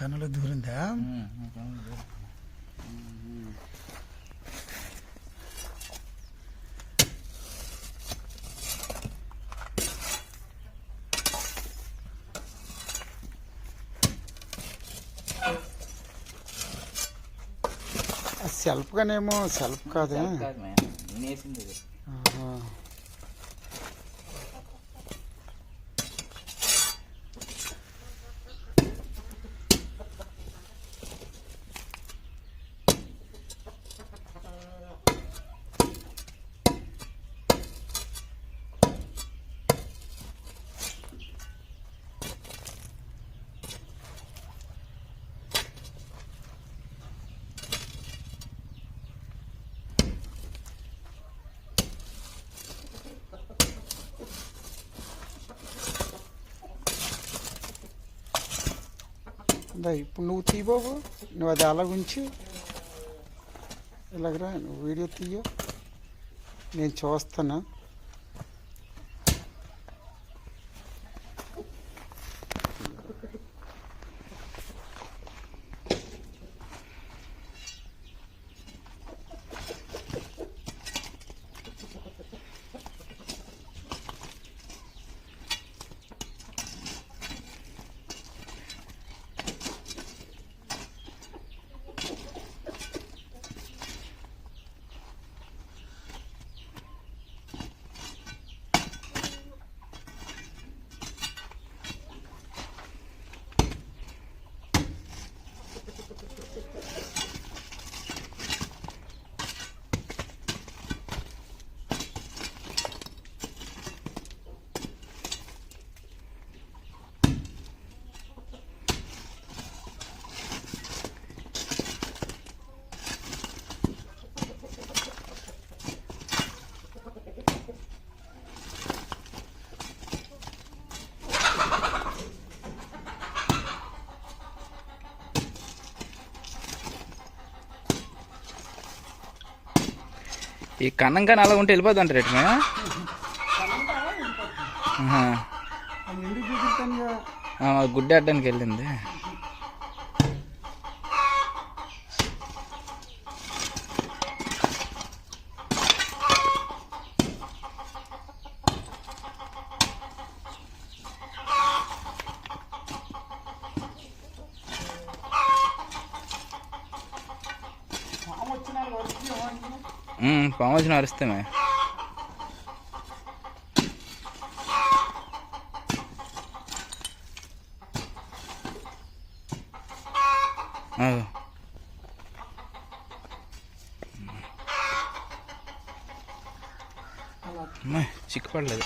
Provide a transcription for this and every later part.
ఈ కన్నులో దూరిందా self గానేమో self కాదే. కాదు దా, ఇప్పుడు నువ్వు తీ బాబు నువ్వు అది అలా ఉంచు. ఇలాగరా నువ్వు వీడియో తీయ. నేను చూస్తాను ఈ కన్నం కానీ అలా ఉంటే వెళ్ళిపోద్ది అంటారు రేటు మేము ఎందుకు చూపిస్తాను గుడ్డి అడ్డానికి వెళ్ళింది. ఏమంటున్నావు? ఉమ్, పాము వచ్చిన అరిస్తే మే ఆగు. అలా అమ్మాయి చిక్కుపడలేదు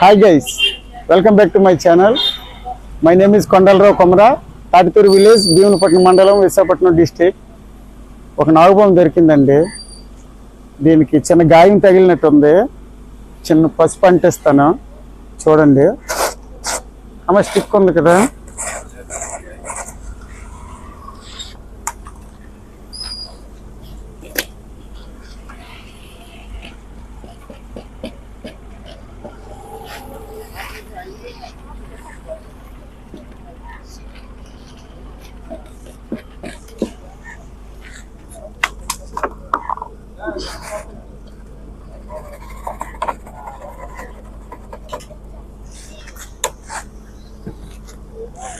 hi guys welcome back to my channel my name is Kondalarao Komara Tatituru village Bheemunipatnam మండలం విశాఖపట్నం డిస్టిక్ ఒక నాగుపాము దొరికిందండి. దీనికి చిన్న గాయం తగిలినట్టుంది. చిన్న పసుపు అంటిస్తాను. చూడండి. అమ్మ స్టిక్ ఉంది కదా.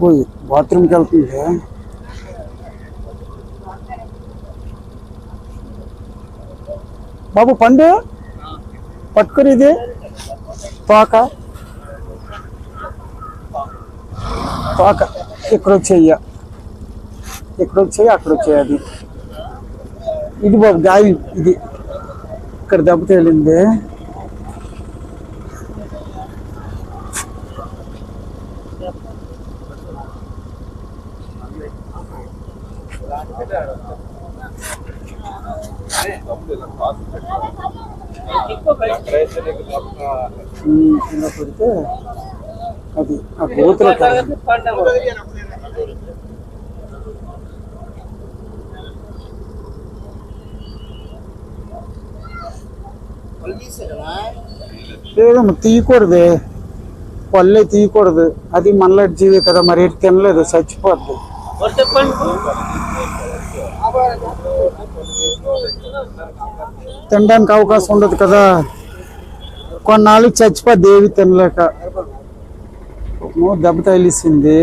పోయి బాత్రూమ్కి వెళ్తుంది బాబు పండు. పట్టుకుని ఇది. తోక. తోక ఇక్కడ వచ్చేయ్య. ఇక్కడ వచ్చేయి అక్కడ వచ్చేయి అది. ఇది బాబు గాయం ఇది. ఇక్కడ దెబ్బ తేలింది అది ఆ గోతుల కారణం. లేదమ్మా తీయకూడదు పళ్ళే తీయకూడదు అది మనలాంటి జీవి కదా మరి ఎటు తినలేదు చచ్చిపోద్ది తినడానికి అవకాశం ఉండదు కదా కొన్నాళ్ళు చచ్చిపోద్ది ఏవి తినలేక నువ్వు దెబ్బ తగిలిసింది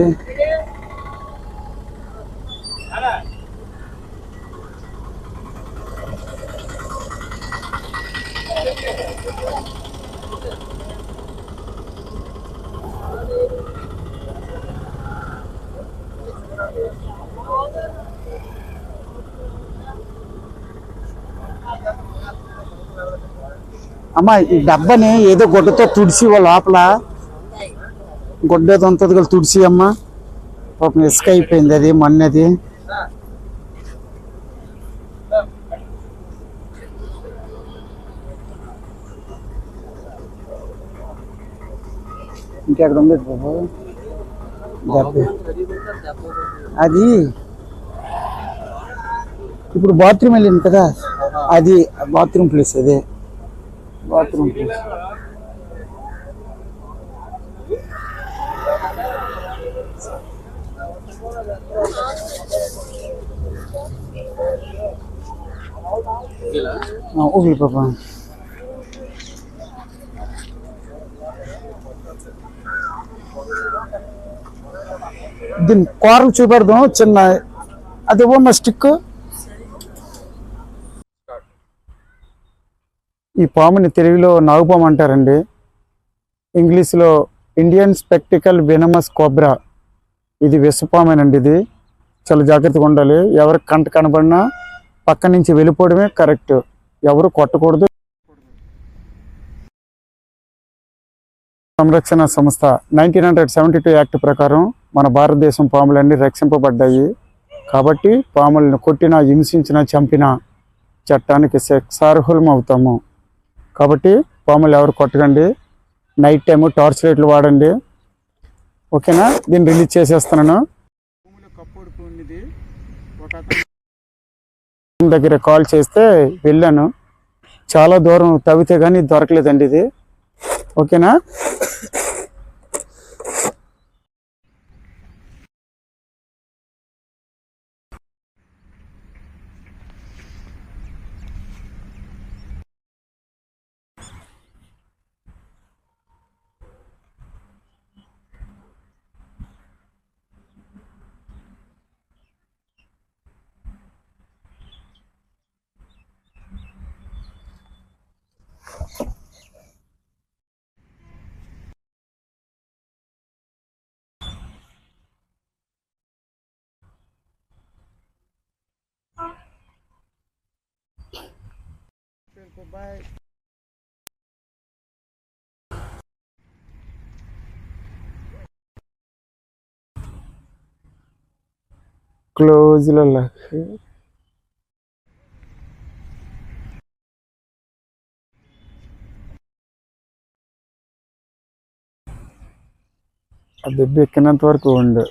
అమ్మ ఈ డబ్బని ఏదో గొడ్డతో తుడిసి లోపల. గుడ్డ ఉంటుంది కదా తుడిసి అమ్మ. పాపం ఇసుక అయిపోయింది అది మన్నది. ఇంకెక్కడ ఉంది బాబు? అది. ఇప్పుడు బాత్రూమ్ వెళ్ళింది కదా? అది బాత్రూమ్ ప్లేస్ అదే. Bathroom place. ఊగిలి పాపా. దీని కూరలు చూపెడదాం చిన్న అది ఇవ్వమ్మా స్టిక్ ఈ పాముని తెలుగులో నాగుపాము అంటారండి. ఇంగ్లీష్లో ఇండియన్ స్పెక్టికల్ వెనమస్ కోబ్రా ఇది విషపామేనండి ఇది. చాలా జాగ్రత్తగా ఉండాలి. ఎవరికి కంట కనబడినా పక్క నుంచి వెళ్ళిపోవడమే కరెక్ట్. ఎవరు కొట్టకూడదు. సంరక్షణ సంస్థ nineteen hundred seventy two act ప్రకారం మన భారతదేశం పాములన్నీ రక్షింపబడ్డాయి. కాబట్టి పాములను కొట్టినా హింసించినా చంపినా చట్టానికి శిక్షార్హులం అవుతాము కాబట్టి పాములు ఎవరు కొట్టకండి. నైట్ టైం టార్చ్ లైట్లు వాడండి. ఓకేనా? దీన్ని రిలీజ్ చేసేస్తున్నాను. దగ్గర కాల్ చేస్తే వెళ్ళాను. చాలా దూరం తవ్వితే కానీ దొరకలేదండి ఇది. ఓకేనా? బాయ్ క్లోజ్లో ఆ అది ఎక్కినంత వరకు ఉండు.